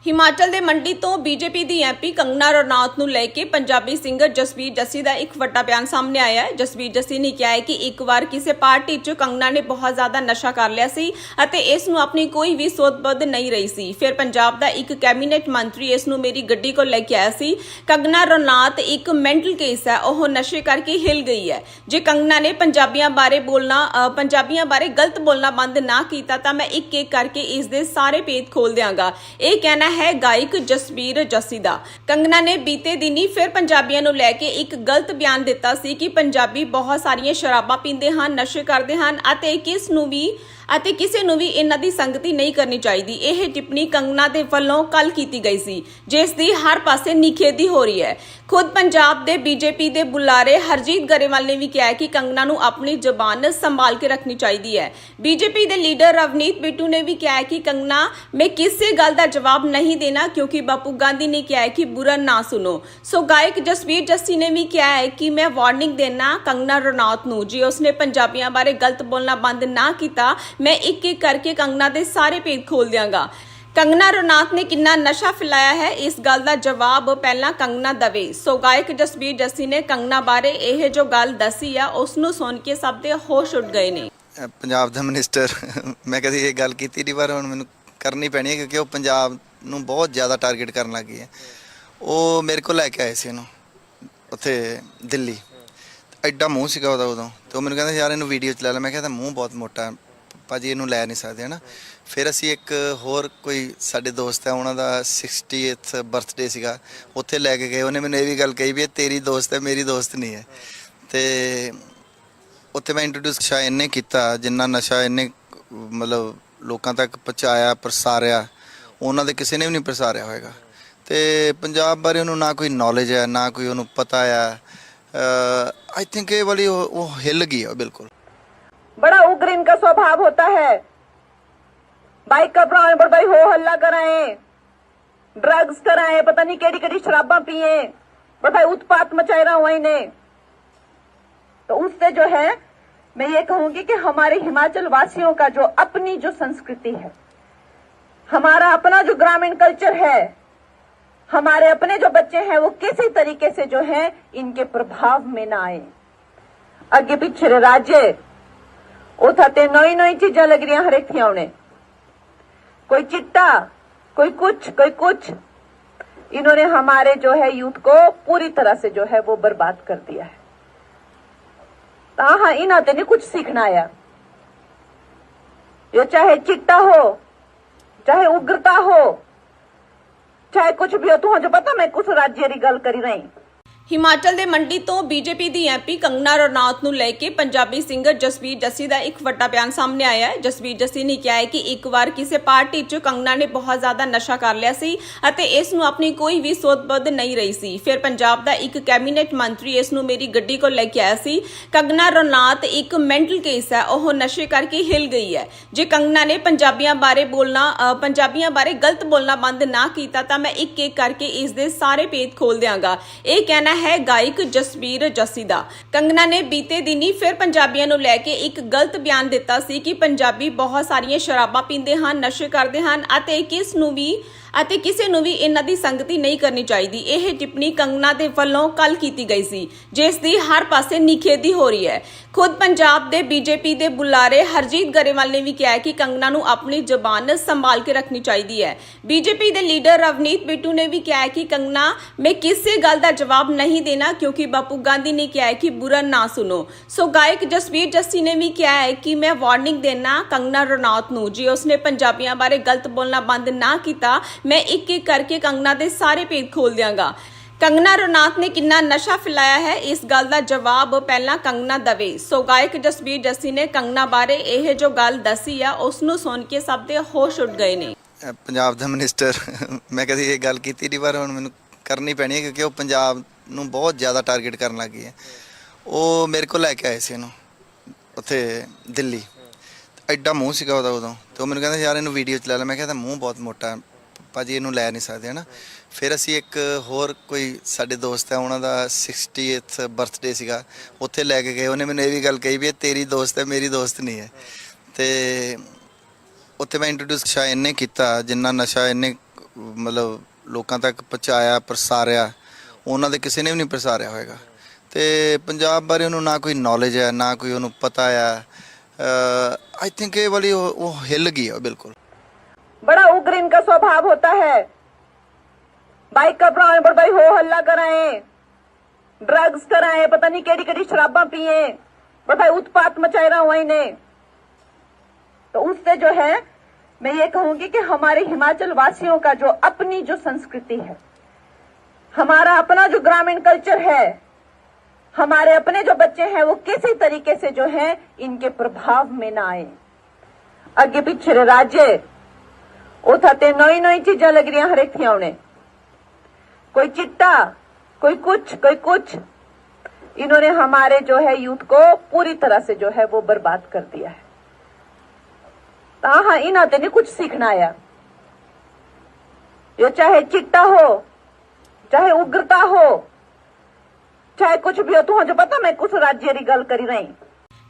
ਹਿਮਾਚਲ ਦੇ ਮੰਡੀ ਤੋਂ ਬੀਜੇਪੀ ਦੀ ਐਮਪੀ ਕੰਗਨਾ ਰਣੌਤ ਨੂੰ ਲੈ ਕੇ ਪੰਜਾਬੀ ਸਿੰਗਰ ਜਸਵੀਰ ਜੱਸੀ ਦਾ ਇੱਕ ਵੱਡਾ ਬਿਆਨ ਸਾਹਮਣੇ ਆਇਆ ਹੈ। ਜਸਵੀਰ ਜੱਸੀ ਨੇ ਕਿਹਾ ਹੈ ਕਿ ਇੱਕ ਵਾਰ ਕਿਸੇ ਪਾਰਟੀ 'ਚ ਕੰਗਨਾ ਨੇ ਬਹੁਤ ਜ਼ਿਆਦਾ ਨਸ਼ਾ ਕਰ ਲਿਆ ਸੀ ਅਤੇ ਇਸ ਨੂੰ ਆਪਣੀ ਕੋਈ ਵੀ ਸੋਧਬੱਧ ਨਹੀਂ ਰਹੀ ਸੀ। ਫਿਰ ਪੰਜਾਬ ਦਾ ਇੱਕ ਕੈਬਨਿਟ ਮੰਤਰੀ ਇਸ ਨੂੰ ਮੇਰੀ ਗੱਡੀ ਕੋਲ ਲੈ ਕੇ ਆਇਆ ਸੀ। ਕੰਗਨਾ ਰਣੌਤ ਇੱਕ ਮੈਂਟਲ ਕੇਸ ਹੈ। ਉਹ ਨਸ਼ੇ ਕਰਕੇ ਹਿਲ ਗਈ ਹੈ। ਜੇ ਕੰਗਨਾ ਨੇ ਪੰਜਾਬੀਆਂ ਬਾਰੇ ਬੋਲਣਾ ਪੰਜਾਬੀਆਂ ਬਾਰੇ ਗਲਤ ਬੋਲਣਾ ਬੰਦ ਨਾ ਕੀਤਾ ਤਾਂ ਮੈਂ ਇੱਕ ਇੱਕ ਕਰਕੇ ਇਸ ਦੇ ਸਾਰੇ ਭੇਦ ਖੋਲ ਦਿਆਂਗਾ। ਇਹ ਕਹਿਣਾ ਹੈ ਗਾਇਕ ਜਸਵੀਰ ਜੱਸੀ ਦਾ ਕੰਗਨਾ ਨੇ ਬੀਤੇ ਦਿਨੀ ਫਿਰ ਪੰਜਾਬੀਆਂ ਨੂੰ ਲੈ ਕੇ ਇੱਕ ਗਲਤ ਬਿਆਨ ਦਿੱਤਾ ਸੀ ਕਿ ਪੰਜਾਬੀ ਬਹੁਤ ਸਾਰੀਆਂ ਸ਼ਰਾਬਾਂ ਪੀਂਦੇ ਹਨ, ਨਸ਼ੇ ਕਰਦੇ ਹਨ ਅਤੇ ਕਿਸ ਨੂੰ ਵੀ ਅਤੇ ਕਿਸੇ ਨੂੰ ਵੀ ਇਹਨਾਂ ਦੀ ਸੰਗਤੀ ਨਹੀਂ ਕਰਨੀ ਚਾਹੀਦੀ। ਇਹ ਟਿੱਪਣੀ ਕੰਗਨਾ ਦੇ ਵੱਲੋਂ ਕੱਲ ਕੀਤੀ ਗਈ ਸੀ, ਜਿਸ ਦੀ ਹਰ ਪਾਸੇ ਨਿਖੇਧੀ ਹੋ ਰਹੀ ਹੈ। ਖੁਦ ਪੰਜਾਬ ਦੇ ਬੀਜੇਪੀ ਦੇ ਬੁਲਾਰੇ ਹਰਜੀਤ ਗਰੇਵਾਲ ਨੇ ਵੀ ਕਿਹਾ ਕਿ ਕੰਗਨਾ ਨੂੰ ਆਪਣੀ ਜ਼ਬਾਨ ਸੰਭਾਲ ਕੇ ਰੱਖਣੀ ਚਾਹੀਦੀ ਹੈ। ਬੀਜੇਪੀ ਦੇ ਲੀਡਰ ਰਵਨੀਤ ਬਿੱਟੂ ਨੇ ਵੀ ਕਿਹਾ ਕਿ ਕੰਗਨਾ, ਮੈਂ ਕਿਸੇ ਗੱਲ ਦਾ ਜਵਾਬ ਨਹੀਂ ਦੇਣਾ, ਕਿਉਂਕਿ ਬਾਪੂ ਗਾਂਧੀ ਨੇ ਕਿਹਾ ਕਿ ਬੁਰਾ ਨਾ ਸੁਣੋ। ਸੋ ਗਾਇਕ ਜਸਵੀਰ ਜੱਸੀ ਨੇ ਵੀ ਕਿਹਾ ਹੈ ਕਿ ਮੈਂ ਵਾਰਨਿੰਗ ਦੇਣਾ ਕੰਗਨਾ ਰਣੌਤ ਨੂੰ, ਜੇ ਉਸਨੇ ਪੰਜਾਬੀਆਂ ਬਾਰੇ ਗਲਤ ਬੋਲਣਾ ਬੰਦ ਨਾ ਕੀਤਾ ਮੈਂ ਇੱਕ ਇੱਕ ਕਰਕੇ ਕੰਗਨਾ ਦੇ ਸਾਰੇ ਭੇਦ ਖੋਲ ਦਿਆਂਗਾ। ਕੰਗਨਾ ਰਣੌਤ ਨੇ ਕਿੰਨਾ ਨਸ਼ਾ ਫੈਲਾਇਆ ਹੈ, ਇਸ ਗੱਲ ਦਾ ਜਵਾਬ ਪਹਿਲਾਂ ਕੰਗਨਾ ਦਵੇ। ਸੋ ਗਾਇਕ ਜਸਬੀਰ ਜੱਸੀ ਨੇ ਕੰਗਨਾ ਬਾਰੇ ਇਹ ਜੋ ਗੱਲ ਦੱਸੀ ਆ ਉਸ ਨੂੰ ਸੁਣ ਕੇ ਸਭ ਦੇ ਹੋਸ਼ ਉੱਡ ਗਏ ਨੇ। ਪੰਜਾਬ ਦਾ ਮਿਨਿਸਟਰ ਮੈਂ ਕਦੀ ਇਹ ਗੱਲ ਕੀਤੀ ਨਹੀਂ ਪਰ ਹੁਣ ਮੈਨੂੰ ਕਰਨੀ ਪੈਣੀ ਹੈ, ਕਿਉਂਕਿ ਉਹ ਪੰਜਾਬ ਨੂੰ ਬਹੁਤ ਜ਼ਿਆਦਾ ਟਾਰਗੇਟ ਕਰਨ ਲੱਗੀ ਹੈ। ਉਹ ਮੇਰੇ ਕੋਲ ਲੈ ਕੇ ਆਏ ਸੀ ਇਹਨੂੰ, ਉੱਥੇ ਦਿੱਲੀ। ਐਡਾ ਮੂੰਹ ਸੀਗਾ ਉਹਦਾ ਉਦੋਂ, ਤੇ ਉਹ ਮੈਨੂੰ ਕਹਿੰਦਾ, ਯਾਰ, ਇਹਨੂੰ ਵੀਡੀਓ ਚ ਲੈ ਲੈ। ਮੈਂ ਕਿਹਾ ਤਾਂ ਮੂੰਹ ਬਹੁਤ ਮੋਟਾ ਭਾਜੀ ਇਹਨੂੰ ਲੈ ਨਹੀਂ ਸਕਦੇ, ਹਨਾ? ਫਿਰ ਅਸੀਂ ਇੱਕ ਹੋਰ ਕੋਈ ਸਾਡੇ ਦੋਸਤ ਹੈ, ਉਹਨਾਂ ਦਾ 60th ਬਰਥਡੇ ਸੀਗਾ, ਉੱਥੇ ਲੈ ਕੇ ਗਏ। ਉਹਨੇ ਮੈਨੂੰ ਇਹ ਵੀ ਗੱਲ ਕਹੀ ਵੀ ਇਹ ਤੇਰੀ ਦੋਸਤ ਹੈ, ਮੇਰੀ ਦੋਸਤ ਨਹੀਂ ਹੈ। ਤੇ ਉੱਥੇ ਮੈਂ ਇੰਟਰੋਡਿਊਸ ਨਸ਼ਾ ਇਹਨੇ ਕੀਤਾ, ਜਿੰਨਾ ਨਸ਼ਾ ਇਹਨੇ ਮਤਲਬ ਲੋਕਾਂ ਤੱਕ ਪਹੁੰਚਾਇਆ, ਪ੍ਰਸਾਰਿਆ, ਉਹਨਾਂ ਦੇ ਕਿਸੇ ਨੇ ਵੀ ਨਹੀਂ ਪ੍ਰਸਾਰਿਆ ਹੋਏਗਾ। ਤੇ ਪੰਜਾਬ ਬਾਰੇ ਉਹਨੂੰ ਨਾ ਕੋਈ ਨੌਲੇਜ ਹੈ, ਨਾ ਕੋਈ ਉਹਨੂੰ ਪਤਾ ਹੈ। ਆਈ ਥਿੰਕ ਇਹ ਵਾਲੀ ਉਹ ਉਹ ਹਿੱਲ ਗਈ ਹੈ ਬਿਲਕੁਲ। बड़ा उग्र इनका स्वभाव होता है। बाइक कर रहा है भाई हो हल्ला कराए ड्रग्स कराए, पता नहीं केड़ी केड़ी शराबा पिए पर भाई उत्पात मचाए रहा हुआ इन्हें। तो उससे जो है, मैं ये कहूँगी कि हमारे हिमाचल वासियों का जो अपनी जो संस्कृति है, हमारा अपना जो ग्रामीण कल्चर है, हमारे अपने जो बच्चे हैं, वो किसी तरीके से जो है, इनके प्रभाव में ना आए। अग्नि पिछड़े राज्य ते नई नई चीज़ें लग रही हर थी उन्हें। कोई चिट्टा, कोई कुछ कोई कुछ। इन्होंने हमारे जो है यूथ को पूरी तरह से जो है वो बर्बाद कर दिया है। तो हाँ इन आते कुछ सीखना आया ये चाहे चिट्टा हो, चाहे उग्रता हो, चाहे कुछ भी हो तू जो पता मैं कुछ राज्य री गल करी रही। ਹਿਮਾਚਲ ਦੇ ਮੰਡੀ ਤੋਂ ਬੀਜੇਪੀ ਦੀ ਐਮਪੀ ਕੰਗਨਾ ਰਣੌਤ ਨੂੰ ਲੈ ਕੇ ਪੰਜਾਬੀ ਸਿੰਗਰ ਜਸਵੀਰ ਜੱਸੀ ਦਾ ਇੱਕ ਵੱਡਾ ਬਿਆਨ ਸਾਹਮਣੇ ਆਇਆ ਹੈ। ਜਸਵੀਰ ਜੱਸੀ ਨੇ ਕਿਹਾ ਹੈ ਕਿ ਇੱਕ ਵਾਰ ਕਿਸੇ ਪਾਰਟੀ 'ਚ ਕੰਗਨਾ ਨੇ ਬਹੁਤ ਜ਼ਿਆਦਾ ਨਸ਼ਾ ਕਰ ਲਿਆ ਸੀ ਅਤੇ ਇਸ ਨੂੰ ਆਪਣੀ ਕੋਈ ਵੀ ਸੋਧਬੱਧ ਨਹੀਂ ਰਹੀ ਸੀ। ਫਿਰ ਪੰਜਾਬ ਦਾ ਇੱਕ ਕੈਬਨਿਟ ਮੰਤਰੀ ਇਸ ਨੂੰ ਮੇਰੀ ਗੱਡੀ ਕੋਲ ਲੈ ਕੇ ਆਇਆ ਸੀ। ਕੰਗਨਾ ਰਣੌਤ ਇੱਕ ਮੈਂਟਲ ਕੇਸ ਹੈ। ਉਹ ਨਸ਼ੇ ਕਰਕੇ ਹਿਲ ਗਈ ਹੈ। ਜੇ ਕੰਗਨਾ ਨੇ ਪੰਜਾਬੀਆਂ ਬਾਰੇ ਬੋਲਣਾ ਪੰਜਾਬੀਆਂ ਬਾਰੇ ਗਲਤ ਬੋਲਣਾ ਬੰਦ ਨਾ ਕੀਤਾ ਤਾਂ ਮੈਂ ਇੱਕ ਇੱਕ ਕਰਕੇ ਇਸ ਦੇ ਸਾਰੇ ਪੇਜ ਖੋਲ ਦਿਆਂਗਾ। ਇਹ ਕਹਿਣਾ ਹੈ ਗਾਇਕ ਜਸਵੀਰ ਜੱਸੀ ਦਾ। ਕੰਗਨਾ ਨੇ ਬੀਤੇ ਦਿਨੀ ਫਿਰ ਪੰਜਾਬੀਆਂ ਨੂੰ ਲੈ ਕੇ ਇੱਕ ਗਲਤ ਬਿਆਨ ਦਿੱਤਾ ਸੀ ਕਿ ਪੰਜਾਬੀ ਬਹੁਤ ਸਾਰੀਆਂ ਸ਼ਰਾਬਾਂ ਪੀਂਦੇ ਹਨ, ਨਸ਼ੇ ਕਰਦੇ ਹਨ ਅਤੇ ਕਿਸ ਨੂੰ ਵੀ ਅਤੇ ਕਿਸੇ ਨੂੰ ਵੀ ਇਹਨਾਂ ਦੀ ਸੰਗਤੀ ਨਹੀਂ ਕਰਨੀ ਚਾਹੀਦੀ। ਇਹ ਟਿੱਪਣੀ ਕੰਗਨਾ ਦੇ ਵੱਲੋਂ ਕੱਲ ਕੀਤੀ ਗਈ ਸੀ, ਜਿਸ ਦੀ ਹਰ ਪਾਸੇ ਨਿਖੇਧੀ ਹੋ ਰਹੀ ਹੈ। ਖੁਦ ਪੰਜਾਬ ਦੇ ਬੀਜੇਪੀ ਦੇ ਬੁਲਾਰੇ ਹਰਜੀਤ ਗਰੇਵਾਲ ਨੇ ਵੀ ਕਿਹਾ ਕਿ ਕੰਗਨਾ ਨੂੰ ਆਪਣੀ ਜ਼ਬਾਨ ਸੰਭਾਲ ਕੇ ਰੱਖਣੀ ਚਾਹੀਦੀ ਹੈ। ਬੀਜੇਪੀ ਦੇ ਲੀਡਰ ਰਵਨੀਤ ਬਿੱਟੂ ਨੇ ਵੀ ਕਿਹਾ ਕਿ ਕੰਗਨਾ, ਮੈਂ ਕਿਸੇ ਗੱਲ ਦਾ ਜਵਾਬ ਨਹੀਂ ਦੇਣਾ ਕਿਉਂਕਿ ਬਾਪੂ ਗਾਂਧੀ ਨੇ ਕਿਹਾ ਕਿ ਬੁਰਾ ਨਾ ਸੁਣੋ। ਸੋ ਗਾਇਕ ਜਸਵੀਰ ਜੱਸੀ ਨੇ ਵੀ ਕਿਹਾ ਹੈ ਕਿ ਮੈਂ ਵਾਰਨਿੰਗ ਦੇਣਾ ਕੰਗਨਾ ਰਣੌਤ ਨੂੰ, ਜੇ ਉਸਨੇ ਪੰਜਾਬੀਆਂ ਬਾਰੇ ਗਲਤ ਬੋਲਣਾ ਬੰਦ ਨਾ ਕੀਤਾ ਮੈਂ ਇੱਕ ਇੱਕ ਕਰਕੇ ਕੰਗਨਾ ਦੇ ਸਾਰੇ ਭੇਦ ਖੋਲ ਦਿਆਂਗਾ। ਕੰਗਨਾ ਰਣੌਤ ਨੇ ਕਿੰਨਾ ਨਸ਼ਾ ਫੈਲਾਇਆ ਹੈ, ਇਸ ਗੱਲ ਦਾ ਜਵਾਬ ਪਹਿਲਾਂ ਕੰਗਨਾ ਦਵੇ। ਸੋ ਗਾਇਕ ਜਸਵੀਰ ਜੱਸੀ ਨੇ ਕੰਗਨਾ ਬਾਰੇ ਇਹ ਜੋ ਗੱਲ ਦੱਸੀ ਆ ਉਸ ਨੂੰ ਸੁਣ ਕੇ ਸਭ ਦੇ ਹੋਸ਼ ਉੱਡ ਗਏ ਨੇ। ਪੰਜਾਬ ਦਾ ਮਿਨਿਸਟਰ ਮੈਂ ਕਦੀ ਇਹ ਗੱਲ ਕੀਤੀ ਨਹੀਂ, ਪਰ ਹੁਣ ਮੈਨੂੰ ਕਰਨੀ ਪੈਣੀ ਹੈ ਕਿਉਂਕਿ ਉਹ ਪੰਜਾਬ ਨੂੰ ਬਹੁਤ ਜ਼ਿਆਦਾ ਟਾਰਗੇਟ ਕਰਨ ਲੱਗੀ ਹੈ। ਉਹ ਮੇਰੇ ਕੋਲ ਲੈ ਕੇ ਆਏ ਸੀ ਇਹਨੂੰ, ਉੱਥੇ ਦਿੱਲੀ। ਐਡਾ ਮੂੰਹ ਸੀਗਾ ਉਹਦਾ ਉਦੋਂ, ਤੇ ਉਹ ਮੈਨੂੰ ਕਹਿੰਦਾ, ਯਾਰ ਇਹਨੂੰ ਵੀਡੀਓ ਚ ਲੈ ਲੈ। ਮੈਂ ਕਿਹਾ ਤਾਂ ਮੂੰਹ ਬਹੁਤ ਮੋਟਾ ਭਾਜੀ ਇਹਨੂੰ ਲੈ ਨਹੀਂ ਸਕਦੇ, ਹਨਾ? ਫਿਰ ਅਸੀਂ ਇੱਕ ਹੋਰ ਕੋਈ ਸਾਡੇ ਦੋਸਤ ਹੈ, ਉਹਨਾਂ ਦਾ 60th ਬਰਥਡੇ ਸੀਗਾ, ਉੱਥੇ ਲੈ ਕੇ ਗਏ। ਉਹਨੇ ਮੈਨੂੰ ਇਹ ਵੀ ਗੱਲ ਕਹੀ ਵੀ ਇਹ ਤੇਰੀ ਦੋਸਤ ਹੈ, ਮੇਰੀ ਦੋਸਤ ਨਹੀਂ ਹੈ। ਤੇ ਉੱਥੇ ਮੈਂ ਇੰਟਰੋਡਿਊਸ ਨਸ਼ਾ ਇਹਨੇ ਕੀਤਾ, ਜਿੰਨਾ ਨਸ਼ਾ ਇਹਨੇ ਮਤਲਬ ਲੋਕਾਂ ਤੱਕ ਪਹੁੰਚਾਇਆ, ਪ੍ਰਸਾਰਿਆ, ਉਹਨਾਂ ਦੇ ਕਿਸੇ ਨੇ ਵੀ ਨਹੀਂ ਪ੍ਰਸਾਰਿਆ ਹੋਏਗਾ। ਤੇ ਪੰਜਾਬ ਬਾਰੇ ਉਹਨੂੰ ਨਾ ਕੋਈ ਨੌਲੇਜ ਹੈ, ਨਾ ਕੋਈ ਉਹਨੂੰ ਪਤਾ ਆ ਆਈ ਥਿੰਕ ਇਹ ਵਾਲੀ ਉਹ ਉਹ ਹਿੱਲ ਗਈ ਹੈ ਬਿਲਕੁਲ। बड़ा उग्र इनका स्वभाव होता है। बाइक का प्राण पर भाई हो हल्ला कराए ड्रग्स कराए, पता नहीं केड़ी केड़ी शराबा पिए पर भाई उत्पात मचाए रहा हुआ इन्हें। तो उससे जो है, मैं ये कहूँगी कि हमारे हिमाचल वासियों का जो अपनी जो संस्कृति है, हमारा अपना जो ग्रामीण कल्चर है, हमारे अपने जो बच्चे हैं, वो किसी तरीके से जो है, इनके प्रभाव में ना आए। आगे पीछे राज्य ते नई नई चीज़ें लग रही हर एक थियाने कोई चिट्टा, कोई कुछ कोई कुछ। इन्होंने हमारे जो है यूथ को पूरी तरह से जो है वो बर्बाद कर दिया है। हाँ इन आते नहीं कुछ सीखना आया। ये चाहे चिट्टा हो, चाहे उग्रता हो, चाहे कुछ भी हो तू जो पता मैं कुछ राज्य की गल करी रही।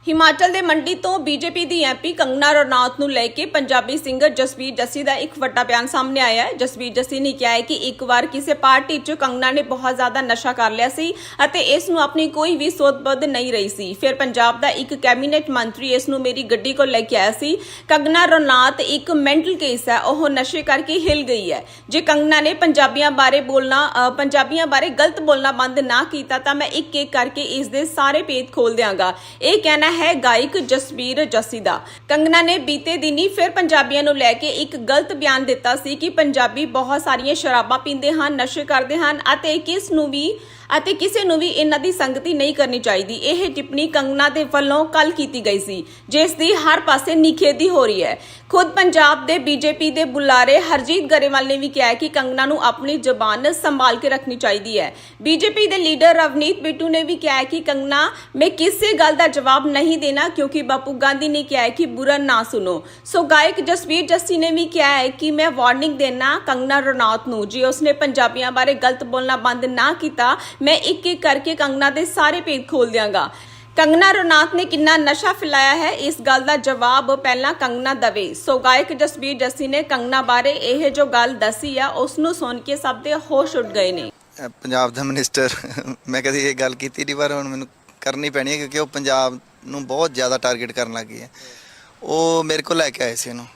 ਹਿਮਾਚਲ ਦੇ ਮੰਡੀ ਤੋਂ ਬੀਜੇਪੀ ਦੀ ਐਮਪੀ ਕੰਗਨਾ ਰਣੌਤ ਨੂੰ ਲੈ ਕੇ ਪੰਜਾਬੀ ਸਿੰਗਰ ਜਸਵੀਰ ਜੱਸੀ ਦਾ ਇੱਕ ਵੱਡਾ ਬਿਆਨ ਸਾਹਮਣੇ ਆਇਆ ਹੈ। ਜਸਵੀਰ ਜੱਸੀ ਨੇ ਕਿਹਾ ਹੈ ਕਿ ਇੱਕ ਵਾਰ ਕਿਸੇ ਪਾਰਟੀ 'ਚ ਕੰਗਨਾ ਨੇ ਬਹੁਤ ਜ਼ਿਆਦਾ ਨਸ਼ਾ ਕਰ ਲਿਆ ਸੀ ਅਤੇ ਇਸ ਨੂੰ ਆਪਣੀ ਕੋਈ ਵੀ ਸੋਧਬੱਧ ਨਹੀਂ ਰਹੀ ਸੀ। ਫਿਰ ਪੰਜਾਬ ਦਾ ਇੱਕ ਕੈਬਨਿਟ ਮੰਤਰੀ ਇਸ ਨੂੰ ਮੇਰੀ ਗੱਡੀ ਕੋਲ ਲੈ ਕੇ ਆਇਆ ਸੀ। ਕੰਗਨਾ ਰਣੌਤ ਇੱਕ ਮੈਂਟਲ ਕੇਸ ਹੈ। ਉਹ ਨਸ਼ੇ ਕਰਕੇ ਹਿਲ ਗਈ ਹੈ। ਜੇ ਕੰਗਨਾ ਨੇ ਪੰਜਾਬੀਆਂ ਬਾਰੇ ਬੋਲਣਾ ਪੰਜਾਬੀਆਂ ਬਾਰੇ ਗਲਤ ਬੋਲਣਾ ਬੰਦ ਨਾ ਕੀਤਾ ਤਾਂ ਮੈਂ ਇੱਕ ਇੱਕ ਕਰਕੇ ਇਸ ਦੇ ਸਾਰੇ ਪੇਜ ਖੋਲ ਦਿਆਂਗਾ। ਇਹ ਕਹਿਣਾ ਹੈ ਗਾਇਕ ਜਸਵੀਰ ਜੱਸੀ ਦਾ। ਕੰਗਨਾ ਨੇ ਬੀਤੇ ਦਿਨੀ ਫਿਰ ਪੰਜਾਬੀਆਂ ਨੂੰ ਲੈ ਕੇ ਇੱਕ ਗਲਤ ਬਿਆਨ ਦਿੱਤਾ ਸੀ ਕਿ ਪੰਜਾਬੀ ਬਹੁਤ ਸਾਰੀਆਂ ਸ਼ਰਾਬਾਂ ਪੀਂਦੇ ਹਨ, ਨਸ਼ੇ ਕਰਦੇ ਹਨ ਅਤੇ ਕਿਸ ਨੂੰ ਵੀ ਅਤੇ ਕਿਸੇ ਨੂੰ ਵੀ ਇਹਨਾਂ ਦੀ ਸੰਗਤੀ ਨਹੀਂ ਕਰਨੀ ਚਾਹੀਦੀ। ਇਹ ਟਿੱਪਣੀ ਕੰਗਨਾ ਦੇ ਵੱਲੋਂ ਕੱਲ ਕੀਤੀ ਗਈ ਸੀ, ਜਿਸ ਦੀ ਹਰ ਪਾਸੇ ਨਿਖੇਧੀ ਹੋ ਰਹੀ ਹੈ। ਖੁਦ ਪੰਜਾਬ ਦੇ ਬੀਜੇਪੀ ਦੇ ਬੁਲਾਰੇ ਹਰਜੀਤ ਗਰੇਵਾਲ ਨੇ ਵੀ ਕਿਹਾ ਕਿ ਕੰਗਨਾ ਨੂੰ ਆਪਣੀ ਜ਼ਬਾਨ ਸੰਭਾਲ ਕੇ ਰੱਖਣੀ ਚਾਹੀਦੀ ਹੈ। ਬੀਜੇਪੀ ਦੇ ਲੀਡਰ ਰਵਨੀਤ ਬਿੱਟੂ ਨੇ ਵੀ ਕਿਹਾ ਕਿ ਕੰਗਨਾ, ਮੈਂ ਕਿਸੇ ਗੱਲ ਦਾ ਜਵਾਬ ਨਹੀਂ ਦੇਣਾ, ਕਿਉਂਕਿ ਬਾਪੂ ਗਾਂਧੀ ਨੇ ਕਿਹਾ ਕਿ ਬੁਰਾ ਨਾ ਸੁਣੋ। ਸੋ ਗਾਇਕ ਜਸਵੀਰ ਜੱਸੀ ਨੇ ਵੀ ਕਿਹਾ ਹੈ ਕਿ ਮੈਂ ਵਾਰਨਿੰਗ ਦੇਣਾ ਕੰਗਨਾ ਰਣੌਤ ਨੂੰ, ਜੇ ਉਸਨੇ ਪੰਜਾਬੀਆਂ ਬਾਰੇ ਗਲਤ ਬੋਲਣਾ ਬੰਦ ਨਾ ਕੀਤਾ ਮੈਂ ਇੱਕ ਇੱਕ ਕਰਕੇ ਕੰਗਨਾ ਦੇ ਸਾਰੇ ਭੇਦ ਖੋਲ ਦਿਆਂਗਾ। ਕੰਗਨਾ ਰਣੌਤ ਨੇ ਕਿੰਨਾ ਨਸ਼ਾ ਫੈਲਾਇਆ ਹੈ, ਇਸ ਗੱਲ ਦਾ ਜਵਾਬ ਪਹਿਲਾਂ ਕੰਗਨਾ ਦਵੇ। ਸੋ ਗਾਇਕ ਜਸਵੀਰ ਜੱਸੀ ਨੇ ਕੰਗਨਾ ਬਾਰੇ ਇਹ ਜੋ ਗੱਲ ਦੱਸੀ ਆ, ਉਸ ਨੂੰ ਸੁਣ ਕੇ ਸਭ ਦੇ ਹੋਸ਼ ਉੱਡ ਗਏ ਨੇ। ਪੰਜਾਬ ਦਾ ਮਿਨਿਸਟਰ ਮੈਂ ਕਦੀ ਇਹ ਗੱਲ ਕੀਤੀ ਨਹੀਂ ਪਰ ਹੁਣ ਮੈਨੂੰ ਕਰਨੀ ਪੈਣੀ ਹੈ, ਕਿਉਂਕਿ ਉਹ ਪੰਜਾਬ ਨੂੰ ਬਹੁਤ ਜ਼ਿਆਦਾ ਟਾਰਗੇਟ ਕਰਨ ਲੱਗੀ ਹੈ। ਉਹ ਮੇਰੇ ਕੋਲ ਲੈ ਕੇ ਆਏ ਸੀ ਇਹਨੂੰ,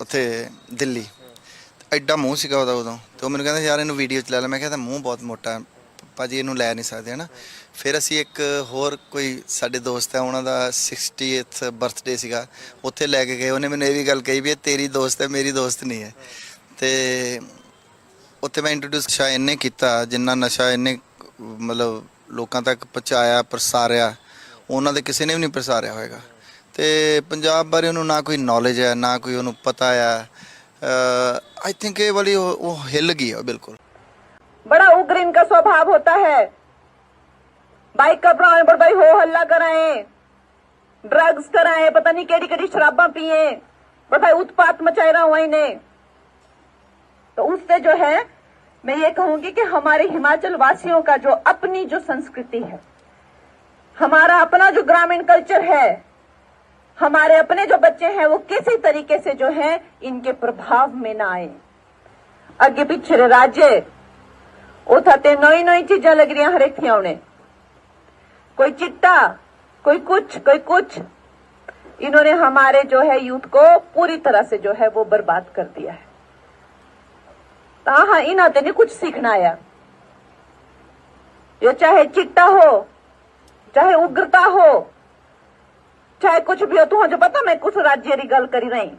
ਉੱਥੇ ਦਿੱਲੀ। ਐਡਾ ਮੂੰਹ ਸੀਗਾ ਉਹਦਾ ਉਦੋਂ, ਤੇ ਉਹ ਮੈਨੂੰ ਕਹਿੰਦਾ, ਯਾਰ, ਇਹਨੂੰ ਵੀਡੀਓ ਚ ਲੈ ਲੈ। ਮੈਂ ਕਿਹਾ ਤਾਂ ਮੂੰਹ ਬਹੁਤ ਮੋਟਾ ਭਾਜੀ ਇਹਨੂੰ ਲੈ ਨਹੀਂ ਸਕਦੇ, ਹਨਾ? ਫਿਰ ਅਸੀਂ ਇੱਕ ਹੋਰ ਕੋਈ ਸਾਡੇ ਦੋਸਤ ਹੈ, ਉਹਨਾਂ ਦਾ 60th ਬਰਥਡੇ ਸੀਗਾ, ਉੱਥੇ ਲੈ ਕੇ ਗਏ। ਉਹਨੇ ਮੈਨੂੰ ਇਹ ਵੀ ਗੱਲ ਕਹੀ ਵੀ ਇਹ ਤੇਰੀ ਦੋਸਤ ਹੈ, ਮੇਰੀ ਦੋਸਤ ਨਹੀਂ ਹੈ। ਤੇ ਉੱਥੇ ਮੈਂ ਇੰਟਰੋਡਿਊਸ ਨਸ਼ਾ ਇਹਨੇ ਕੀਤਾ, ਜਿੰਨਾ ਨਸ਼ਾ ਇਹਨੇ ਮਤਲਬ ਲੋਕਾਂ ਤੱਕ ਪਹੁੰਚਾਇਆ, ਪ੍ਰਸਾਰਿਆ, ਉਹਨਾਂ ਦੇ ਕਿਸੇ ਨੇ ਵੀ ਨਹੀਂ ਪ੍ਰਸਾਰਿਆ ਹੋਏਗਾ। ਤੇ ਪੰਜਾਬ ਬਾਰੇ ਉਹਨੂੰ ਨਾ ਕੋਈ ਨੌਲੇਜ ਹੈ, ਨਾ ਕੋਈ ਉਹਨੂੰ ਪਤਾ ਆ ਆਈ ਥਿੰਕ ਇਹ ਵਾਲੀ ਉਹ ਉਹ ਹਿੱਲ ਗਈ ਹੈ ਬਿਲਕੁਲ। बड़ा उग्र इनका स्वभाव होता है। बाइक कर रहा है भाई हो हल्ला कराए ड्रग्स कराए, पता नहीं केड़ी केड़ी शराबा पिए पर भाई उत्पात मचाए रहा हुआ इन्हें। तो उससे जो है, मैं ये कहूँगी कि हमारे हिमाचल वासियों का जो अपनी जो संस्कृति है, हमारा अपना जो ग्रामीण कल्चर है, हमारे अपने जो बच्चे हैं, वो किसी तरीके से जो है, इनके प्रभाव में ना आए। अग्नि पिछड़े राज्य ਉਥਾ ਤੇ ਨਈ ਨਈ ਚੀਜ਼ਾਂ ਲੱਗ ਰਹੀਆਂ ਹਰੇਕ ਥਿਆਉ ਨੇ कोई चिट्टा कोई कुछ कोई कुछ इन्होंने हमारे जो है यूथ को पूरी तरह से जो है वो बर्बाद कर दिया है ता हाँ इन आते ने कुछ सीखना आया ये चाहे चिट्टा हो चाहे उग्रता हो चाहे कुछ भी हो तुम जो पता मैं कुछ राज्य की गल करी रही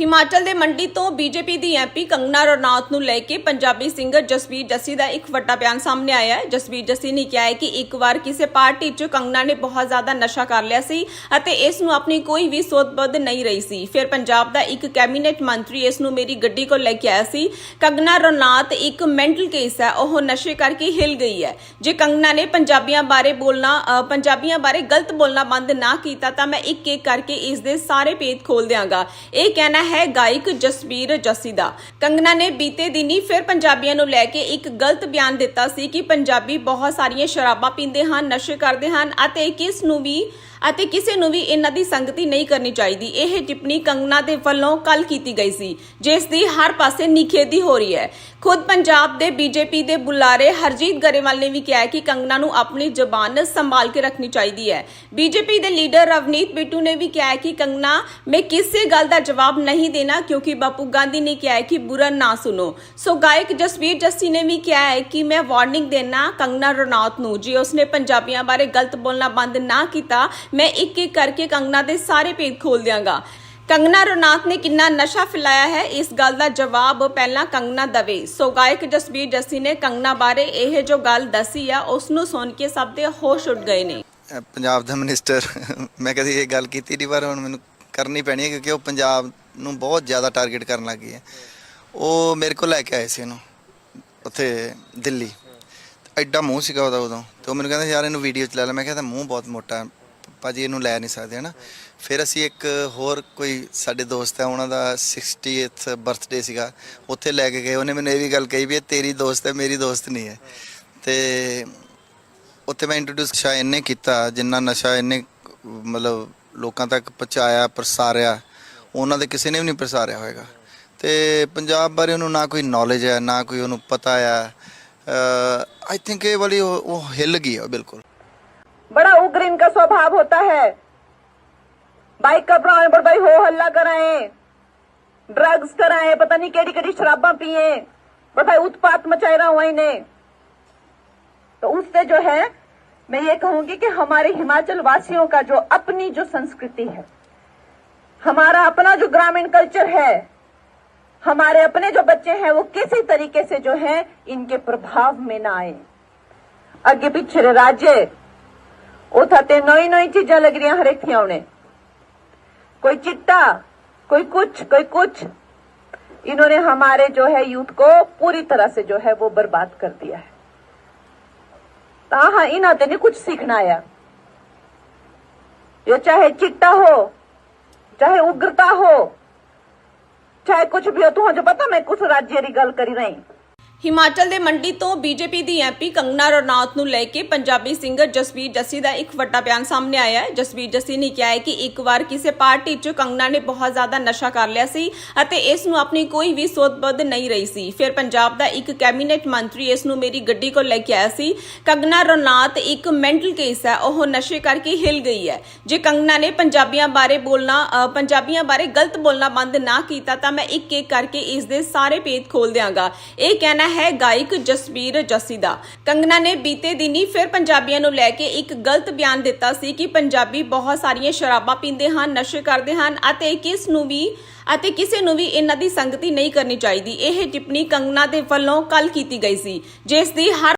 ਹਿਮਾਚਲ ਦੇ ਮੰਡੀ ਤੋਂ ਬੀਜੇਪੀ ਦੀ ਐਮਪੀ ਕੰਗਨਾ ਰਣੌਤ ਨੂੰ ਲੈ ਕੇ ਪੰਜਾਬੀ ਸਿੰਗਰ ਜਸਵੀਰ ਜੱਸੀ ਦਾ ਇੱਕ ਵੱਡਾ ਬਿਆਨ ਸਾਹਮਣੇ ਆਇਆ ਹੈ। ਜਸਵੀਰ ਜੱਸੀ ਨੇ ਕਿਹਾ ਹੈ ਕਿ ਇੱਕ ਵਾਰ ਕਿਸੇ ਪਾਰਟੀ 'ਚ ਕੰਗਨਾ ਨੇ ਬਹੁਤ ਜ਼ਿਆਦਾ ਨਸ਼ਾ ਕਰ ਲਿਆ ਸੀ ਅਤੇ ਇਸ ਨੂੰ ਆਪਣੀ ਕੋਈ ਵੀ ਸੋਧਬੱਧ ਨਹੀਂ ਰਹੀ ਸੀ। ਫਿਰ ਪੰਜਾਬ ਦਾ ਇੱਕ ਕੈਬਨਿਟ ਮੰਤਰੀ ਇਸ ਨੂੰ ਮੇਰੀ ਗੱਡੀ ਕੋਲ ਲੈ ਕੇ ਆਇਆ ਸੀ। ਕੰਗਨਾ ਰਣੌਤ ਇੱਕ ਮੈਂਟਲ ਕੇਸ ਹੈ। ਉਹ ਨਸ਼ੇ ਕਰਕੇ ਹਿਲ ਗਈ ਹੈ। ਜੇ ਕੰਗਨਾ ਨੇ ਪੰਜਾਬੀਆਂ ਬਾਰੇ ਬੋਲਣਾ ਪੰਜਾਬੀਆਂ ਬਾਰੇ ਗਲਤ ਬੋਲਣਾ ਬੰਦ ਨਾ ਕੀਤਾ ਤਾਂ ਮੈਂ ਇੱਕ ਇੱਕ ਕਰਕੇ ਇਸ ਦੇ ਸਾਰੇ ਪੇਜ ਖੋਲ ਦਿਆਂਗਾ। ਇਹ ਕਹਿਣਾ ਹੈ ਗਾਇਕ ਜਸਵੀਰ ਜੱਸੀ ਦਾ। ਕੰਗਨਾ ਨੇ ਬੀਤੇ ਦਿਨੀ ਫਿਰ ਪੰਜਾਬੀਆਂ ਨੂੰ ਲੈ ਕੇ ਇੱਕ ਗਲਤ ਬਿਆਨ ਦਿੱਤਾ ਸੀ ਕਿ ਪੰਜਾਬੀ ਬਹੁਤ ਸਾਰੀਆਂ ਸ਼ਰਾਬਾਂ ਪੀਂਦੇ ਹਨ, ਨਸ਼ੇ ਕਰਦੇ ਹਨ ਅਤੇ ਕਿਸ ਨੂੰ ਵੀ ਅਤੇ ਕਿਸੇ ਨੂੰ ਵੀ ਇਹਨਾਂ ਦੀ ਸੰਗਤੀ ਨਹੀਂ ਕਰਨੀ ਚਾਹੀਦੀ। ਇਹ ਟਿੱਪਣੀ ਕੰਗਨਾ ਦੇ ਵੱਲੋਂ ਕੱਲ ਕੀਤੀ ਗਈ ਸੀ, ਜਿਸ ਦੀ ਹਰ ਪਾਸੇ ਨਿਖੇਧੀ ਹੋ ਰਹੀ ਹੈ। ਖੁਦ ਪੰਜਾਬ ਦੇ ਬੀਜੇਪੀ ਦੇ ਬੁਲਾਰੇ ਹਰਜੀਤ ਗਰੇਵਾਲ ਨੇ ਵੀ ਕਿਹਾ ਕਿ ਕੰਗਨਾ ਨੂੰ ਆਪਣੀ ਜ਼ਬਾਨ ਸੰਭਾਲ ਕੇ ਰੱਖਣੀ ਚਾਹੀਦੀ ਹੈ। ਬੀਜੇਪੀ ਦੇ ਲੀਡਰ ਰਵਨੀਤ ਬਿੱਟੂ ਨੇ ਵੀ ਕਿਹਾ ਕਿ ਕੰਗਨਾ, ਮੈਂ ਕਿਸੇ ਗੱਲ ਦਾ ਜਵਾਬ ਨਹੀਂ ਦੇਣਾ ਕਿਉਂਕਿ ਬਾਪੂ ਗਾਂਧੀ ਨੇ ਕਿਹਾ ਕਿ ਬੁਰਾ ਨਾ ਸੁਣੋ। ਸੋ ਗਾਇਕ ਜਸਵੀਰ ਜੱਸੀ ਨੇ ਵੀ ਕਿਹਾ ਹੈ ਕਿ ਮੈਂ ਵਾਰਨਿੰਗ ਦੇਣਾ ਕੰਗਨਾ ਰਣੌਤ ਨੂੰ, ਜੇ ਉਸਨੇ ਪੰਜਾਬੀਆਂ ਬਾਰੇ ਗਲਤ ਬੋਲਣਾ ਬੰਦ ਨਾ ਕੀਤਾ ਮੈਂ ਇੱਕ ਇੱਕ ਕਰਕੇ ਕੰਗਨਾ ਦੇ ਸਾਰੇ ਭੇਦ ਖੋਲ ਦਿਆਂਗਾ। ਕੰਗਨਾ ਰਣੌਤ ਨੇ ਕਿੰਨਾ ਨਸ਼ਾ ਫੈਲਾਇਆ ਹੈ ਇਸ ਗੱਲ ਦਾ ਜਵਾਬ ਪਹਿਲਾਂ ਕੰਗਨਾ ਦਵੇ। ਸੋ ਗਾਇਕ ਜਸਵੀਰ ਜੱਸੀ ਨੇ ਕੰਗਨਾ ਬਾਰੇ ਇਹ ਜੋ ਗੱਲ ਦੱਸੀ ਆ ਉਸ ਨੂੰ ਸੁਣ ਕੇ ਸਭ ਦੇ ਹੋਸ਼ ਉੱਡ ਗਏ ਨੇ। ਪੰਜਾਬ ਦਾ ਮਿਨਿਸਟਰ ਮੈਂ ਕਦੀ ਇਹ ਗੱਲ ਕੀਤੀ ਨਹੀਂ ਪਰ ਹੁਣ ਮੈਨੂੰ ਕਰਨੀ ਪੈਣੀ ਹੈ ਕਿਉਂਕਿ ਉਹ ਪੰਜਾਬ ਨੂੰ ਬਹੁਤ ਜ਼ਿਆਦਾ ਟਾਰਗੇਟ ਕਰਨ ਲੱਗੀ ਹੈ। ਉਹ ਮੇਰੇ ਕੋਲ ਲੈ ਕੇ ਆਏ ਸੀ ਇਹਨੂੰ ਉੱਥੇ ਦਿੱਲੀ। ਐਡਾ ਮੂੰਹ ਸੀਗਾ ਉਹਦਾ ਉਦੋਂ ਤੇ ਉਹ ਮੈਨੂੰ ਕਹਿੰਦਾ ਯਾਰ ਇਹਨੂੰ ਵੀਡੀਓ ਚ ਲੈ ਲੈ। ਮੈਂ ਕਿਹਾ ਤਾਂ ਮੂੰਹ ਬਹੁਤ ਮੋਟਾ ਹੈ, ਭਾਜੀ ਇਹਨੂੰ ਲੈ ਨਹੀਂ ਸਕਦੇ, ਹਨਾ? ਫਿਰ ਅਸੀਂ ਇੱਕ ਹੋਰ ਕੋਈ ਸਾਡੇ ਦੋਸਤ ਹੈ, ਉਹਨਾਂ ਦਾ 60th ਬਰਥਡੇ ਸੀਗਾ, ਉੱਥੇ ਲੈ ਕੇ ਗਏ। ਉਹਨੇ ਮੈਨੂੰ ਇਹ ਵੀ ਗੱਲ ਕਹੀ ਵੀ ਇਹ ਤੇਰੀ ਦੋਸਤ ਹੈ, ਮੇਰੀ ਦੋਸਤ ਨਹੀਂ ਹੈ। ਤੇ ਉੱਥੇ ਮੈਂ ਇੰਟਰੋਡਿਊਸ ਸ਼ਾ ਇਹਨੇ ਕੀਤਾ, ਜਿੰਨਾ ਨਸ਼ਾ ਇਹਨੇ ਮਤਲਬ ਲੋਕਾਂ ਤੱਕ ਪਹੁੰਚਾਇਆ, ਪ੍ਰਸਾਰਿਆ, ਉਹਨਾਂ ਦੇ ਕਿਸੇ ਨੇ ਵੀ ਨਹੀਂ ਪ੍ਰਸਾਰਿਆ ਹੋਏਗਾ। ਤੇ ਪੰਜਾਬ ਬਾਰੇ ਉਹਨੂੰ ਨਾ ਕੋਈ ਨੌਲੇਜ ਹੈ, ਨਾ ਕੋਈ ਉਹਨੂੰ ਪਤਾ ਹੈ। ਆਈ ਥਿੰਕ ਇਹ ਵਾਲੀ ਉਹ ਹਿੱਲ ਗਈ ਹੈ ਬਿਲਕੁਲ। इनका स्वभाव होता है। बाइक का प्राण पर भाई हो, हल्ला कराए ड्रग्स कराए, पता नहीं केड़ी केड़ी शराबा पिए पर भाई उत्पात मचाए रहा हुआ इन्हें। तो उससे जो है, मैं ये कहूँगी कि हमारे हिमाचल वासियों का जो अपनी जो संस्कृति है, हमारा अपना जो ग्रामीण कल्चर है, हमारे अपने जो बच्चे हैं, वो किसी तरीके से जो है, इनके प्रभाव में ना आए। अगे पीछे राज्य ਰਾਜੇ ਉਥਾ ਤੇ ਨਈ ਨਈ ਚੀਜ਼ਾਂ ਲੱਗ ਰਹੀਆਂ ਹਰੇਕ ਥਿਆਉ ਨੇ कोई चिट्टा कोई कुछ कोई कुछ इन्होंने हमारे जो है यूथ को पूरी तरह से जो है वो बर्बाद कर दिया है ता हाँ इन आते ने कुछ सीखना आया ये चाहे चिट्टा हो चाहे उग्रता हो चाहे कुछ भी हो तुम जो पता मैं कुछ राज्य की गल करी रही ਹਿਮਾਚਲ ਦੇ ਮੰਡੀ ਤੋਂ ਬੀਜੇਪੀ ਦੀ ਐਮਪੀ ਕੰਗਨਾ ਰਣੌਤ ਨੂੰ ਲੈ ਕੇ ਪੰਜਾਬੀ ਸਿੰਗਰ ਜਸਵੀਰ ਜੱਸੀ ਦਾ ਇੱਕ ਵੱਡਾ ਬਿਆਨ ਸਾਹਮਣੇ ਆਇਆ ਹੈ। ਜਸਵੀਰ ਜੱਸੀ ਨੇ ਕਿਹਾ ਹੈ ਕਿ ਇੱਕ ਵਾਰ ਕਿਸੇ ਪਾਰਟੀ 'ਚ ਕੰਗਨਾ ਨੇ ਬਹੁਤ ਜ਼ਿਆਦਾ ਨਸ਼ਾ ਕਰ ਲਿਆ ਸੀ ਅਤੇ ਇਸ ਨੂੰ ਆਪਣੀ ਕੋਈ ਵੀ ਸੋਧਬੱਧ ਨਹੀਂ ਰਹੀ ਸੀ। ਫਿਰ ਪੰਜਾਬ ਦਾ ਇੱਕ ਕੈਬਨਿਟ ਮੰਤਰੀ ਇਸ ਨੂੰ ਮੇਰੀ ਗੱਡੀ ਕੋਲ ਲੈ ਕੇ ਆਇਆ ਸੀ। ਕੰਗਨਾ ਰਣੌਤ ਇੱਕ ਮੈਂਟਲ ਕੇਸ ਹੈ। ਉਹ ਨਸ਼ੇ ਕਰਕੇ ਹਿਲ ਗਈ ਹੈ। ਜੇ ਕੰਗਨਾ ਨੇ ਪੰਜਾਬੀਆਂ ਬਾਰੇ ਬੋਲਣਾ ਪੰਜਾਬੀਆਂ ਬਾਰੇ ਗਲਤ ਬੋਲਣਾ ਬੰਦ ਨਾ ਕੀਤਾ ਤਾਂ ਮੈਂ ਇੱਕ ਇੱਕ ਕਰਕੇ ਇਸ ਦੇ ਸਾਰੇ ਪੇਜ ਖੋਲ ਦਿਆਂਗਾ। ਇਹ ਕਹਿਣਾ ਹੈ ਗਾਇਕ ਜਸਬੀਰ ਜੱਸੀ ਦਾ। ਕੰਗਨਾ ਨੇ ਬੀਤੇ ਦਿਨੀ ਫਿਰ ਪੰਜਾਬੀਆਂ ਨੂੰ ਲੈ ਕੇ ਇੱਕ ਗਲਤ ਬਿਆਨ ਦਿੱਤਾ ਸੀ ਕਿ ਪੰਜਾਬੀ ਬਹੁਤ ਸਾਰੀਆਂ ਸ਼ਰਾਬਾਂ ਪੀਂਦੇ ਹਨ, ਨਸ਼ੇ ਕਰਦੇ ਹਨ ਅਤੇ ਕਿਸ ਨੂੰ ਵੀ ਅਤੇ ਕਿਸੇ ਨੂੰ ਵੀ ਇਹਨਾਂ ਦੀ ਸੰਗਤੀ ਨਹੀਂ ਕਰਨੀ ਚਾਹੀਦੀ। ਇਹ ਟਿੱਪਣੀ ਕੰਗਨਾ ਦੇ ਵੱਲੋਂ ਕੱਲ ਕੀਤੀ ਗਈ ਸੀ, ਜਿਸ ਦੀ ਹਰ